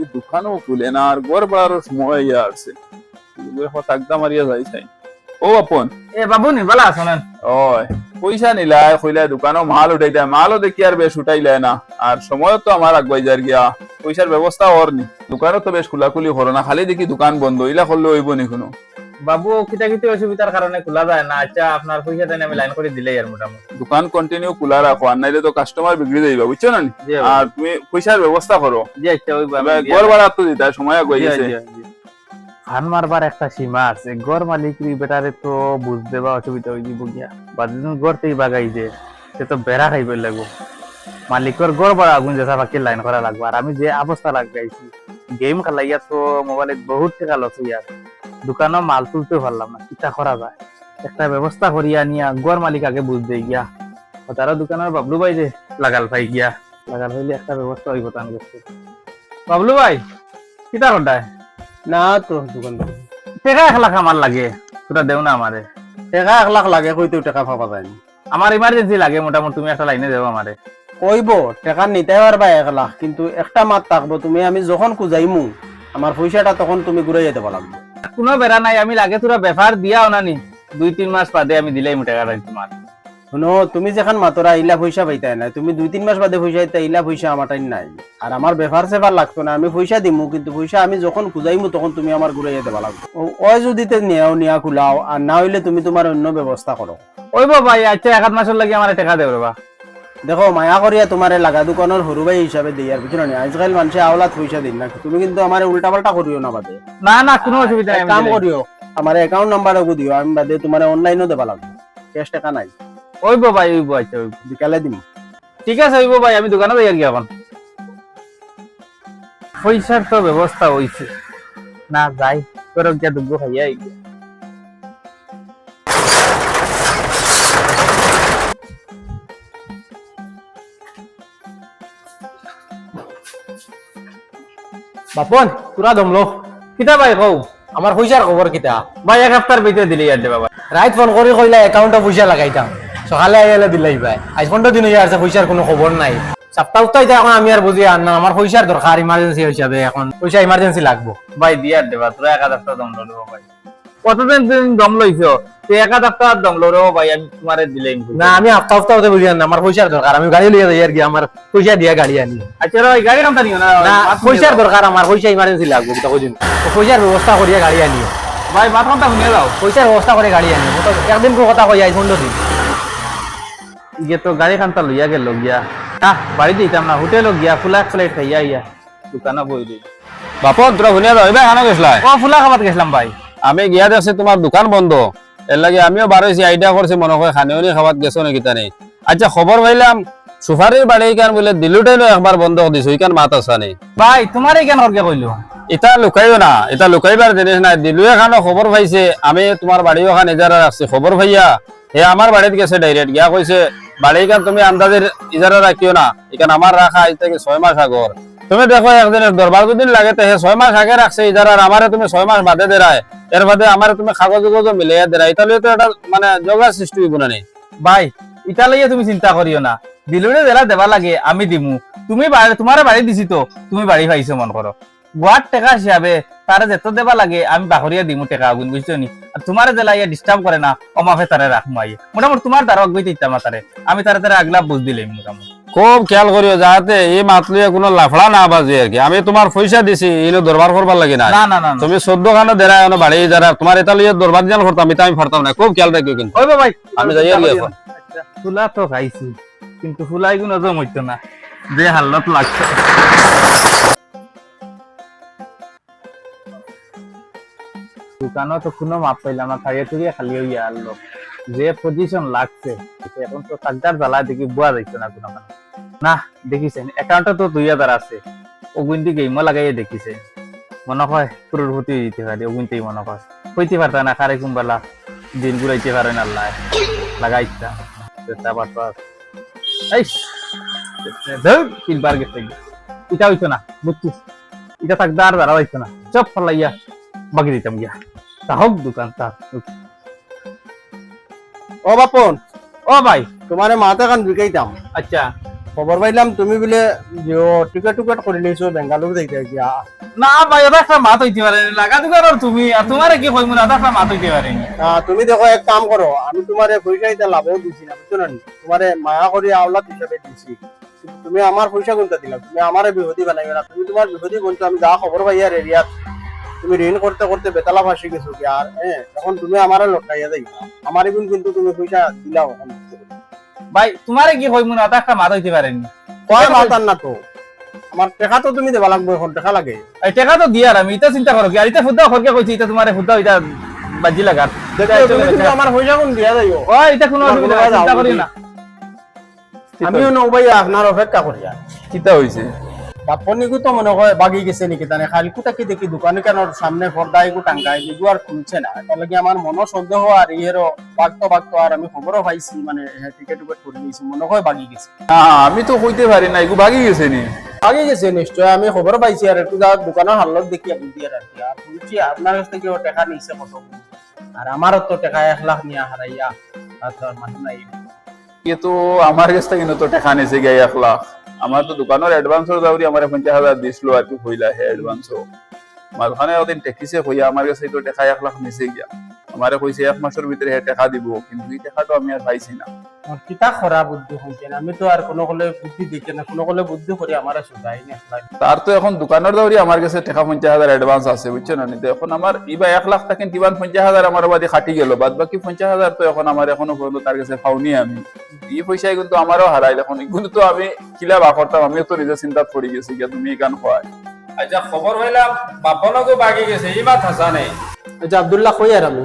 দেখি দোকানও খুলে না আর গড় সময় ইয়া আছে। তাকদা মারিয়া যাই চাই। ও আপন। এ বাবু নি বালা শোনেন ওই পয়সা নিলাই কইলা দোকানও মাল উঠাইতে মালও দেখি আর বেশ উঠাইলে না। আর সময় তো আমার আগুয়াই যার গিয়া। পয়সার ব্যবস্থা ওর নি। দোকানও তো বেশ খোলাখুলি হরো না। খালি দেখি দোকান বন্ধ ইলা করলে হইব নি কোনো। বাবু কিতে অসুবিধার কারণে খোলা যায় না। আচ্ছা আপনার পয়সাটা আমি লাইন করে দিলেই আর মোটামুটি। দোকান কন্টিনিউ খোলা রাখো আর নাইলে তো কাস্টমার বিগড়ে যাইবা বুঝছ না আর তুমি পয়সার ব্যবস্থা করো। জি আচ্ছা ওই গড় ভাড়া তো দিতা সময় গেছে। ফান মারবার একটা সীমা আছে। মালিক বেটারে তো বুঝতে বা অসুবিধা হয়ে যাব গিয়া বাদিন গড়তেই বাগাই যে সে তো বেড়া খাইবে লাগবো। মালিকর গড় বড় আগুন যেসা বাকি লাইন করা লাগবে। আর আমি যে অবস্থা লাগাইছি গেম খেলাইয়া তো মোবাইলে বহুত টাকা লস হইয়া দোকানও মাল তুলতে পারলাম না কিতা করা যায়? একটা ব্যবস্থা করিয়া নিয়া গড় মালিক আগে বুঝতে গিয়া। তারা দোকানের বাবলু ভাই যে লাগাল ভাই গিয়া। লাগাল হইলে একটা ব্যবস্থা হইব তান করতে বাবলু ভাই কিতা কটায় না তো দোকান টাকা এক লাখ আমার লাগে তোরা দেও না আমারে টাকা এক লাখ লাগে কইতেও টাকা পাবা যায় না আমার ইমার্জেন্সি লাগে মোটামুটি তুমি একটা লাইনে দেবো আমারে কইব টাকা নিতে পারবা এক লাখ কিন্তু একটা মাত থাকব তুমি আমি যখন কুজাইমু আমার পয়সাটা তখন তুমি ঘুরে যেতে পারলাম কোনো বেড়া নাই আমি লাগে তোরা ব্যাপার দিয়াও না নি। দুই তিন মাস বাদে আমি দিলাই মু টাকাটা তোমার শুনো তুমি যেখান মাতরা ইলা পয়সা পাইতাই না তুমি দুই তিন মাস বাদে পয়সা দিতে ইলা পয়সা আমার টাইম নাই। আর আমার ব্যাপার সেবার লাগতো না আমি পয়সা দিমু কিন্তু পয়সা আমি যখন কুজাইমু তখন তুমি আমার ঘুরে যেতে পারলাম ওই যদি তে নিয়াও নিয়া কুলাও আর না হইলে তুমি তোমার অন্য ব্যবস্থা করো ওই ভাই আচ্ছা এক মাসের লাগে আমার টাকা দেব বা দেখো মায়া করিয়া তোমার লাগা দোকানের সরু ভাই হিসাবে দিই আর বুঝলো না? আজকাল মানুষে আওলাত পয়সা দিন না তুমি কিন্তু আমার উল্টা পাল্টা করিও না বাদে। না না কোনো অসুবিধা নাই কাম করিও আমার অ্যাকাউন্ট নাম্বার ওগু দিও আমি বাদে তোমার অনলাইনও দেবা লাগবে ক্যাশ টাকা নাই। ওইব ভাই ওইব আচ্ছা ওইব। বিকালে দিম। ঠিক আছে ওইব ভাই আমি দোকানে যাই আর কি এখন। পয়সার তো ব্যবস্থা হইছে। না যাই তোর গিয়া দুগ্গ খাইয়া বাপন পুরা দমলো কিতা ভাই কও? আমার পয়সার খবর কিতা? ভাই এক সপ্তাহের ভিতরে দিলে আর দেবা ভাই রাইত ফোন করে কইলা অ্যাকাউন্টে পয়সা লাগাইতাম সকালে আইলে দিলাই ভাই। আজ পনেরো দিন হয়ে আছে পয়সার কোনো খবর নাই। সপ্তাহ সপ্তাহ এখন আমি আর বুঝি আর না। আমার পয়সার দরকার ইমার্জেন্সি হিসাবে এখন পয়সা ইমার্জেন্সি লাগবো। ভাই দিয়ার দেবা তোরা এক হাজার টাকা দম ভাই। কতদিন দিন দম লইছো এক হাজার টাকা দম লড়ো ভাই আমি তোমারে দিলে না আমি হপ্তাহ হপ্তাহ হতে বুঝি না আমার পয়সার দরকার আমি গাড়ি লিয়ে যাই আর কি আমার পয়সা দিয়া গাড়ি আনি। আচ্ছা ভাই গাড়ি কামটা নিও না পয়সার দরকার আমার পয়সা ইমার্জেন্সি লাগবে এটা কদিন পয়সার ব্যবস্থা করিয়া গাড়ি আনি। ভাই বাত কামটা শুনিয়ে দাও। পয়সার ব্যবস্থা করে গাড়ি আনি। একদিন কো কথা কই আই দিন। ইয়ে তো গাড়ি কামটা লইয়া গেল গিয়া। না বাড়ি দিতাম না হোটেল গিয়া ফুলা প্লেট খাইয়া ইয়া দোকানে বই দিই। বাপন তোরা শুনিয়া দাও এবার খানা গেছিলা ও ফুলা খাবার গেছিলাম ভাই। আমি গিয়া দেখছি তোমার দোকান বন্ধ। এর লাগে আমিও বারোইছি আইডিয়া করছি মনে হয় খানিও নি খাবার গেছো নাকি তানে আচ্ছা খবর পাইলাম সুফারির বাড়ি কান বলে দিলুটাই একবার বন্ধ দিছো ইকান মাত আসা নেই ভাই তোমার এই কেন করকে কইলো। এটা লুকাইও না এটা লুকাইবার জিনিস নাই দিলুয়ে খানো খবর পাইছে আমি তোমার বাড়িও খান ইজারা রাখছি খবর পাইয়া। হে আমার বাড়িতে গেছে ডাইরেক্ট গিয়া কইছে বাড়ি কান তুমি আন্দাজের ইজারা রাখিও না ইকান আমার রাখা আজ থেকে ছয় মাস আগর তুমি দেখো একদিনের দরবার দুদিন লাগে তে ছয় মাস আগে রাখছে ইজারা আর আমারে তুমি ছয় মাস বাদে দেরায়, এর বাদে আমারে তুমি কাগজ কাগজ মিলাইয়া দেরাই তাহলে তো এটা মানে জগা সৃষ্টি হইব না ভাই ইটা লইয়া তুমি চিন্তা করিও না। দিলুরে জেলা দেবা লাগে, আমি দিমু। তুমি তোমার বাড়ি দিছি তো, তুমি বাড়ি পাইছো মন করো। গোয়ার টেকা হিসাবে তারে যেত দেবা লাগে, আমি বাহরিয়া দিমু টেকা আগুন বুঝছ নি? আর তোমার জেলা ইয়া ডিস্টার্ব করে না, অমাফে তারে রাখমু আইয়ে। মোটামুটি তোমার দ্বারা অগ্রই ইত্যামা তারে আমি তারে তারে আগলা বুঝ দিলাম মোটামুটি। খুব খেয়াল করিও যাতে এই মাতলিয়ে কোনো লাফড়া না বাজে আর কি আমি তোমার পয়সা দিছি ইনো দরবার করবার লাগে না। তুমি চোদ্দ খানো দেরাই অন বাড়ি যারা তোমার এটা লিয়ে দরবার জান করতাম এটা আমি ফারতাম না খুব খেয়াল রাখিও কিন্তু ভাই আমি যাই আর এখন। ফুলা তো খাইছি কিন্তু ফুলাই গুণ হজম হইতো না যে হাল্লত লাগছে দোকানও তো কোনো মাপ পাইলাম না থাইয়ে থুয়ে খালি হইয়া আনলো যে পজিশন লাগছে এখন তো তাকদার জ্বালা দেখি বুয়া যাইছে না কোনো মানে। না দেখিছেন অ্যাকাউন্টে তো দুই হাজার আছে। ওগুনটি গেমও লাগাইয়ে দেখিছে। মনে হয় পুরোভূতি দিতে পারে ওগুনতেই মনে হয়। হইতে পারত না কারে কুম্বালা দিন ঘুরাইতে পারে না আল্লাহ। লাগাইতা পারতো এই তিনবার গেছে। এটা হইতো না বুঝছিস? এটা থাকদার দ্বারা হইতো না। চপ ফলাইয়া বাকি দিতাম গিয়া। তা হোক দোকান তা। ও বাপন ও ভাই। তোমারে মাথা কান বিকাইতাম আচ্ছা। খবর পাইলাম তুমি বলে যে টিকেট টুকেট করে নিয়েছো বেঙ্গালুরু দেখতে গিয়া না ভাই ওটা একটা মাত হইতে পারে লাগা দুকার আর তুমি আর তোমারে কি কইমু না ওটা একটা মাত হইতে পারে তুমি দেখো এক কাম করো আমি তোমারে পয়সা দিতে লাভও দিছি না বুঝছ না তোমারে মায়া করে আওলাদ হিসাবে দিছি। তুমি আমার পয়সা কোনটা দিলা? তুমি আমারে বিহতি বানাইবে না তুমি তোমার বিহতি বলছো আমি যা খবর পাই আর এরিয়াত তুমি ঋণ করতে করতে বেতালা ফাঁসি গেছো কি আর হ্যাঁ এখন তুমি আমারে লটাইয়া দেই আমার কিন্তু তুমি পয়সা দিলাও এখন। ভাই তোমারে কি কইমু মনে একটা মাত হইতে পারেন কয় মাতার না তো? আমার টাকা তো তুমি দেবা লাগবে এখন টাকা লাগে। এই টাকা তো দিয়ার আমি এটা চিন্তা করো কি আর এটা ফুদ্দা খরকে কইছি এটা তোমারে ফুদ্দা এটা বাজি লাগার আমার হই কোন দিয়া যাইও। ও এটা কোনো অসুবিধা নাই, চিন্তা করি না। আমিও নৌবাই আপনার অপেক্ষা করিয়া চিন্তা হইছে। বাপনিকু তো মনে হয় বাগি গেছে নাকি? তানে দেখি দোকান সামনে পর্দা এগু টাঙ্গাই এগু আর খুলছে না। তাহলে কি আমার মনো সন্দেহ আর ইয়েরও বাগতো বাগতো আর আমি খবরও পাইছি মানে টিকেট করে নিয়েছি মনে হয় বাগি গেছে। আমি তো কইতে পারি না এগু ভাগি গেছে নি? বাগি গেছে নিশ্চয় আমি খবর পাইছি আর একটু যা দোকানের হালত দেখি আর কি। আর শুনছি আপনার কাছ থেকে টাকা নিছে কত আর আমারও তো টাকা এক লাখ নিয়ে হারাইয়া মানুষ নাই। এ तो আমার কাছ থেকে তো টাকা নিছে গে এক লাখ। আমার তো দোকানের অ্যাডভান্সর দাউরি আমার পঞ্চাশ হাজার দিছিল আর কি হইলা হে অ্যাডভান্সও মাঝখানে ওদিন টেকিছে হইয়া আমার কাছে তো টাকা এক লাখ নিছে গিয়া। আমারে কইছে এক মাসের ভিতরে হে টাকা দিব কিন্তু এই টাকাটা আমি আর পাইছি না। আমার কিতা খরা বুদ্ধি হইছে না আমি তো আর কোনো কলে বুদ্ধি দেখে না কোনো কলে বুদ্ধি করে আমার সুদাই না তার তো এখন দোকানের দাউরি আমার কাছে টাকা পঞ্চাশ হাজার অ্যাডভান্স আছে বুঝছ না? তো এখন আমার ইবা এক লাখ টাকা দিবান পঞ্চাশ হাজার আমার বাদে খাটি গেল বাদ বাকি পঞ্চাশ হাজার তো এখন আমার এখনও পর্যন্ত তার কাছে পাওনি আমি। এই পয়সায় কিন্তু আমারও হারাইল এখন কিন্তু তো আমি কিলা বা করতাম আমিও তো নিজে চিন্তাত পড়ে গেছি গিয়া তুমি গান খোয়াই আচ্ছা খবর পাইলাম বাপনকো বাকি গেছে এই হাসা নেই। আচ্ছা আব্দুল্লাহ কই আর আমি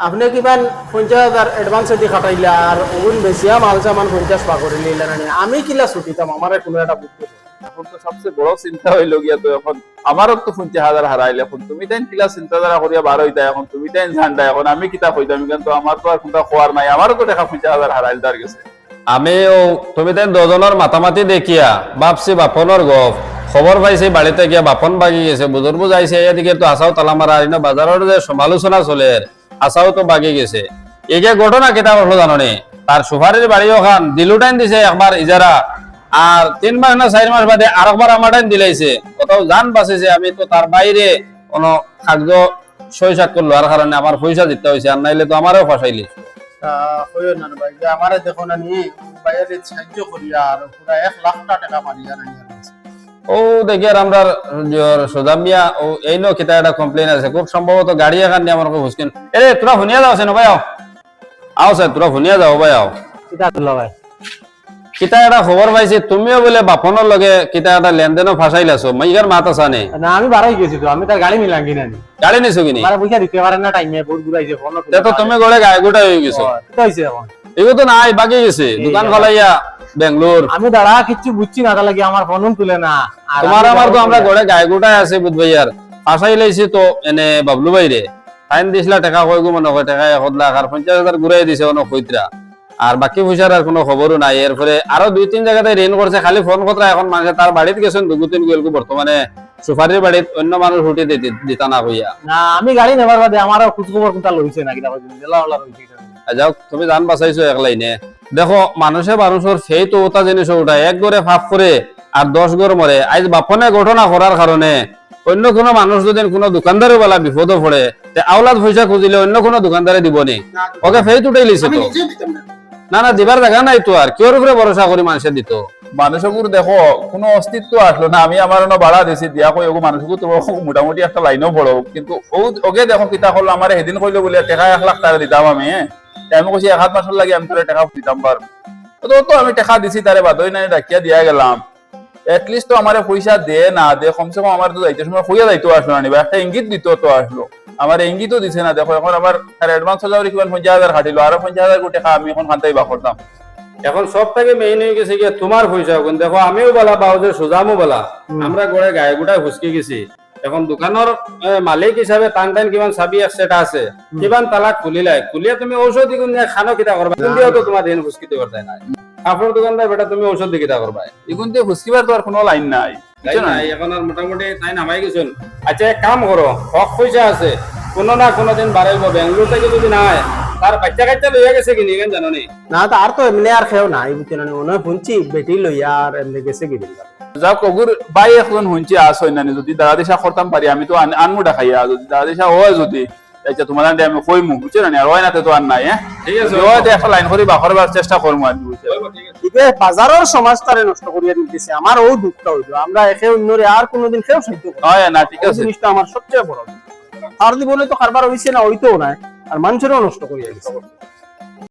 আপনি কিমান পঞ্চাশ হাজার এডভান্স দি খাটাইলা আর ওগুন বেশিয়া মাল সামান পঞ্চাশ পা করে নিলা আমি কিলা ছুটিতাম আমার কোনো একটা বুদ্ধি এখন তো সবচেয়ে বড় চিন্তা হইল গিয়া তো এখন আমারও তো পঞ্চাশ হাজার হারাইলে এখন তুমি তাই কিলা চিন্তাধারা করিয়া বার হইতা এখন তুমি তাই ঝান্ডা এখন আমি কিতা কইতাম কিন্তু আমার তো আর কোনটা খোয়ার নাই আমারও তো টাকা পঞ্চাশ হাজার হারাইল তার কাছে আমি ও তুমি তাই দুজনের মাতামাতি দেখিয়া ভাবছি বাপনের গপ খবর পাইছে বাড়িতে গিয়া বাপন বাগি গেছে বুজুর বুঝাইছে এদিকে তো আসাও তালামারা আর বাজারের যে সমালোচনা চলে আসাও তো বাগি গেছে। এগে ঘটনা কেটা হলো জাননি? তার সুপারির বাড়ি ওখান দিলুটাইন দিছে একবার ইজারা আর তিন মাস না চার মাস বাদে আরেকবার আমার টাইম দিলাইছে। কোথাও জান বাঁচিছে, আমি তো তার বাইরে কোনো কাগজ সই সাক্ষর লোয়ার কারণে আমার পয়সা দিতে হয়েছে আর নাইলে তো আমারও ফাঁসাইলি আমারে দেখো না নি বাইরে সাহায্য করি আর পুরা এক লাখ টাকা মারি জানা নি ও দেখি আর আমরা সোজামিয়া ও এই নো কিতা একটা কমপ্লেন আছে। খুব সম্ভবত গাড়ি এখান নিয়ে আমার হুসকিন এ তোরা শুনিয়া যাও সেন ভাই আও। আও স্যার তোরা শুনিয়া যাও ভাই আও। কিতা তুলো ভাই? কিতা একটা খবর পাইছি তুমিও বলে বাপনের লগে কিতা একটা লেনদেনও ফাঁসাইলাছো মাইগার মাত আছা নে? না আমি বাড়াই গেছি তো আমি তার গাড়ি মিলাম কিনা গাড়ি নিছো কিনি আমার পয়সা দিতে পারে না টাইমে বহুত ঘুরাইছে ফোন তো তুমি গড়ে গায়ে গোটা হয়ে গেছো। কিতা হইছে এখন এগুলো তো নাই বাকি গেছে। দোকান খোলাইয়া বেঙ্গলোর। আমি দাঁড়া কিচ্ছু বুঝছি না তাহলে আমার ফোন তুলে না? তোমার আমার তো আমরা গড়ে গায়ে গোটায় আছে বুধ ভাইয়ার। ফাঁসাই লাইছি তো এনে বাবলু বাইরে ফাইন দিছিলা টাকা কই গো মনে হয় টাকা এক লাখ আর পঞ্চাশ হাজার ঘুরাই দিছে অন্য কইতরা। আর বাকি পয়সার আর কোনো খবরও নাই। এরপরে আরও দুই তিন জায়গাতে ঋণ করছে খালি ফোন কথা এখন মানুষে তার বাড়িতে গেছেন দুগু তিন গেলকু বর্তমানে। সুপারির বাড়িত অন্য মানুষ উঠে দিতা না হইয়া না আমি গাড়ি নেবার বাদে আমারও খোঁজ খবর কোনটা লইছে না। আর যাও তুমি জান বাঁচাইছো একলাই নে দেখো মানুষে মানুষের সেই তো ওটা জিনিস উঠায় এক গড়ে ফাঁপ করে আর দশ গড় মরে। আজ বাপনে ঘটনা করার কারণে অন্য কোনো মানুষ যদি কোনো দোকানদারে বেলা বিপদে পড়ে তে আওলাদ পয়সা খুঁজিলে অন্য কোনো দোকানদারে দিব নি ওকে ফেই উঠাই লিছে তো। না। না দিবার দেখা নাই তো আর। কিওর উপরে ভরসা করি মানুষে দিত? মানুষগুর দেখো কোনো অস্তিত্ব আসলো না। আমি আমার অন্য ভাড়া দিছি দিয়া কই ওগো মানুষগুলো তো মোটামুটি একটা লাইনও বড় কিন্তু ওকে দেখো কিতা করল আমার সেদিন কইলো বলে টাকা এক লাখ টাকা দিতাম আমি। হ্যাঁ আমি কইছি এক হাত মাসের লাগে আমি তোর টাকা দিতাম পারব তো তো আমি টাকা দিছি তারে বাদই নাই ডাকিয়া দিয়া গেলাম? এটলিস্ট তো আমার পয়সা দে না দে কমসে কম আমার তো যাইতে সময় খুঁজে যাইতো আসলো না নিবা একটা ইঙ্গিত দিত তো আসলো আমার ইঙ্গিতও দিছে না দেখো এখন আমার অ্যাডভান্স হাজার কিমান পঞ্চাশ হাজার খাটিলো আরও পঞ্চাশ হাজার কোটি টাকা আমি এখন খান্তাই বা করতাম এখন সব থেকে মেইন হয়ে গেছে গিয়ে তোমার পয়সা এখন দেখো আমিও বলা যে সুজামও বলা। আমরা গড়ে গায়ে গোটায় হুসকি গেছি। এখন দোকানের মালিক হিসাবে টান টান কিমান চাবি এক সেটা আছে। কিমান তালাক খুলিলাই খুলিয়া তুমি ঔষধ গুণ খানো কিতা করবা কিন্তু তো তোমার দিন হুসকিতে করতে নাই। কাপড় দোকানদার বেটা তুমি ঔষধ দি কিতা করবা এখন তো হুসকিবার তো আর কোনো লাইন নাই। তাই নাই? এখন আর মোটামুটি তাই নামাই গেছেন। আচ্ছা এক কাম করো হক পয়সা আছে। কোনো না কোনো দিন বাড়াইব বেঙ্গলোর থেকে যদি নাই তার বাচ্চা কাচ্চা লইয়া গেছে কিনি কেন জানো নি না তো আর তো এমনি আর খেও না এই বুঝতে না মনে হয় শুনছি বেটি লইয়া আর এমনি গেছে কি যাক কগুর বাই এখন শুনছি আস হয় না যদি দাদা দিশা করতাম পারি আমি তো আন- আনমু দেখাইয়া যদি দাদা দিশা হয় যদি আচ্ছা তোমার আমি কইমু বুঝছ না? আর হয় না তো আর নাই হ্যাঁ ঠিক আছে হয় একটা লাইন করে বাখরবার চেষ্টা করব আর বুঝছ? বাজারের সমাজটারে নষ্ট করিয়া নিতেছে আমার ও দুঃখটা হইল আমরা একে অন্যরে আর কোনোদিন খেয়েও সাহিত্য হয় না ঠিক আছে। জিনিসটা আমার সবচেয়ে বড়। আর জীবনে তো কারবার হইছে না হইতেও নাই আর মানুষেরও নষ্ট করিয়া গেছে